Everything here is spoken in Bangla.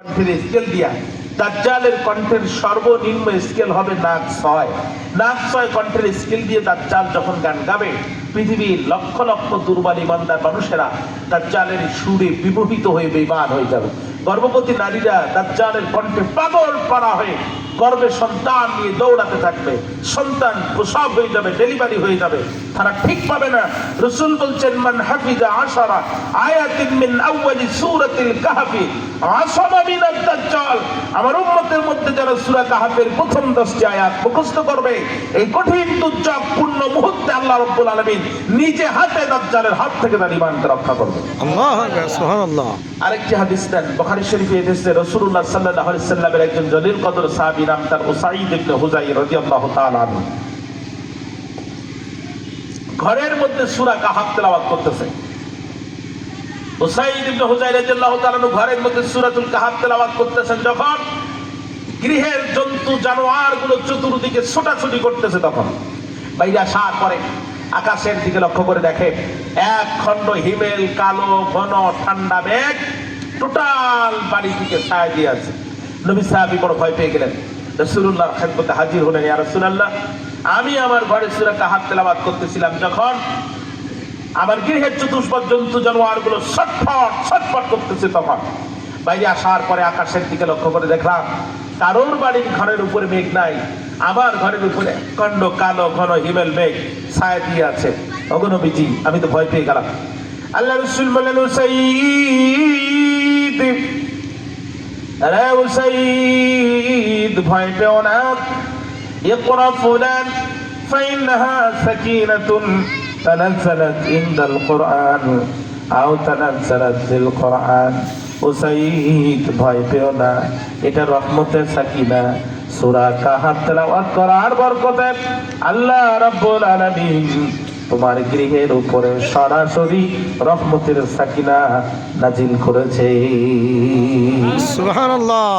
কণ্ঠের স্কেল দিয়া, দাজ্জালের কণ্ঠের সর্বনিম্ন স্কেল হবে নাক ছয়। নাক ছয় কণ্ঠের স্কেল দিয়ে দাজ্জাল যখন গান গাবে, পৃথিবীর লক্ষ লক্ষ দুর্বল ইমানদার মানুষেরা দাজ্জালের সুরে বিমোহিত হয়ে বেমান হয়ে যাবে। গর্ভবতী নারীরা দাজ্জালের কণ্ঠে পাগল পাড়া হয়ে গর্ভে সন্তান নিয়ে দৌড়াতে থাকবে সন্তান প্রসব হয়ে যাবে ডেলিভারি হয়ে যাবে তারা ঠিক পাবে না। রসুল বলছেন মান হাফিজা আশারা আয়াতিন মিন আউয়ালি সূরাতিল কাহফি আসামা মিনাদ দাজ্জাল। আমার উম্মতের মধ্যে যারা সূরা কাহফের প্রথম 10টি আয়াত মুখস্থ করবে এই কঠিন দুর্যোগ পূর্ণ মুহূর্তে আল্লাহ রাব্বুল আলামিন নিজে হাতে দাজ্জালের হাত থেকে তার ঈমানকে রক্ষা করবে আল্লাহ সুবহানাল্লাহ। আরেকটি হাদিস দেন বুখারী শরীফে এসেছে রাসূলুল্লাহ সাল্লাল্লাহু আলাইহি সাল্লামের একজন জলিল কদর সাহাবী তার ঘরের মধ্যে সূরা কাহাফ তেলাওয়াত করতেছে। ঘরের মধ্যে করতেছেন যখন গৃহের জন্তু জানোয়ারগুলো চতুর্দিকে ছোটাছুটি করতেছে তখন। বাইরে আসার পরে আকাশের দিকে লক্ষ্য করে দেখে, এক খণ্ড হিমেল, কালো, ঘন, ঠান্ডা মেঘ টোটাল বাড়ি থেকে ছায়া দিয়ে আছে। নবী সাহাবি বড় ভয় পেয়ে গেলেন। রসুল্লাহর খেদমতে হাজির হলেন, ইয়া রসুলাল্লাহ, আমি আমার ঘরে সুরাটা হাত তেলাবাদ করতেছিলাম যখন আমার গৃহের চতুষ্পদ জন্তু জানোয়ারগুলো ছটফট ছটফট করতেছে তখন। বাইরে আসার পরে আকাশের দিকে লক্ষ্য করে দেখলাম, কারোর বাড়ির ঘরের উপরে মেঘ নাই আমার ঘরের উপরে কণ্ড কালো, ঘন হিমেল মেঘ ছায়া দিয়ে আছে। অগনবীজি আমি তো ভয় পেয়ে গেলাম। আল্লাহ রসুল বলেন উসাইদ, আরে উসাইদ ভয় পেও না اقرأ فلان فإنها سكينة تنزلت عند القرآن أو تنزلت بالقرآن উসাইদ ভয় পেও না এটা রহমতের সাকিনা সূরা কাহাফ তেলাওয়াত করার বরকতে আল্লাহ রাব্বুল আলামিন তোমার গৃহের উপরে সরাসরি রহমতের সাকিনা নাজিল করেছে সুবহানাল্লাহ